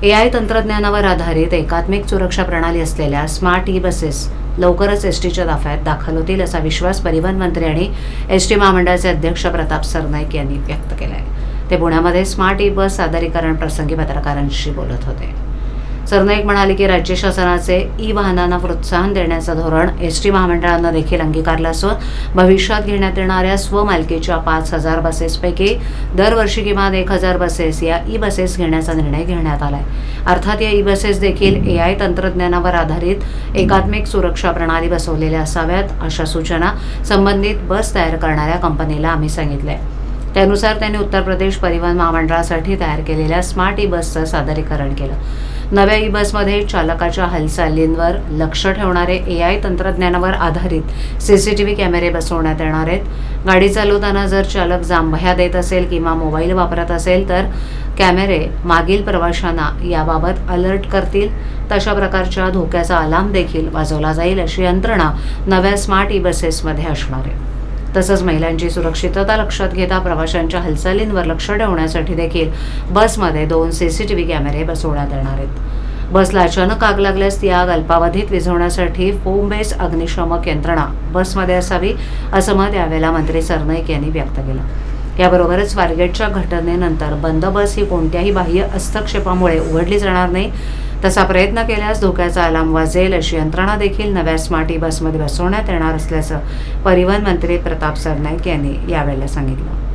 ए I तंत्रज्ञानावर आधारित एकात्मिक सुरक्षा प्रणाली असलेल्या स्मार्ट ई बसेस लवकरच एस टीच्या ताफ्यात दाखल होतील असा विश्वास परिवहन मंत्री आणि एस टी महामंडळाचे अध्यक्ष प्रताप सरनाईक यांनी व्यक्त केला आहे ते पुण्यामध्ये स्मार्ट ई बस सादरीकरण प्रसंगी पत्रकारांशी बोलत होते. सरनाईक म्हणाले की राज्य शासनाचे ई वाहनांना प्रोत्साहन देण्याचं धोरण एस टी महामंडळानं देखील अंगीकारलं असून भविष्यात घेण्यात येणाऱ्या स्वमालकीच्या पाच हजार बसेसपैकी दरवर्षी किमान एक हजार बसेस या ई बसेस घेण्याचा निर्णय घेण्यात आला आहे अर्थात या ई बसेस देखील ए आय तंत्रज्ञानावर आधारित एकात्मिक सुरक्षा प्रणाली बसवलेल्या असाव्यात अशा सूचना संबंधित बस तयार करणाऱ्या कंपनीला आम्ही सांगितल्या. त्यानुसार त्यांनी उत्तर प्रदेश परिवहन महामंडळासाठी तयार केलेल्या स्मार्ट ई बसचं सादरीकरण केलं. नव्या ई बसमध्ये चालकाच्या हालचालींवर लक्ष ठेवणारे ए आय तंत्रज्ञानावर आधारित सी सी टी व्ही कॅमेरे बसवण्यात येणार आहेत. गाडी चालवताना जर चालक जांभया देत असेल किंवा मोबाईल वापरत असेल तर कॅमेरे मागील प्रवाशांना याबाबत अलर्ट करतील. तशा प्रकारच्या धोक्याचा अलार्म देखील वाजवला जाईल अशी यंत्रणा नव्या स्मार्ट ई बसेसमध्ये असणार आहे. तसंच महिलांची सुरक्षितता लक्षात घेता प्रवाशांच्या हालचालींवर लक्ष ठेवण्यासाठी देखील बसमध्ये दोन सीसीटीव्ही कॅमेरे बसवण्यात येणार आहेत. बसला अचानक आग लागल्यास ती आग अल्पावधीत विझवण्यासाठी फोम बेस अग्निशामक यंत्रणा बसमध्ये असावी असं मत यावेळेला मंत्री सरनाईक यांनी व्यक्त केलं. याबरोबरच स्वारगेटच्या घटनेनंतर बंदोबस्त ही कोणत्याही बाह्य हस्तक्षेपामुळे उघडली जाणार नाही. तसा प्रयत्न केल्यास धोक्याचा अलाम वाजेल अशी यंत्रणा देखील नव्या स्मार्ट ई बसमध्ये बसवण्यात येणार असल्याचं परिवहन मंत्री प्रताप सरनाईक यांनी यावेळेला सांगितलं.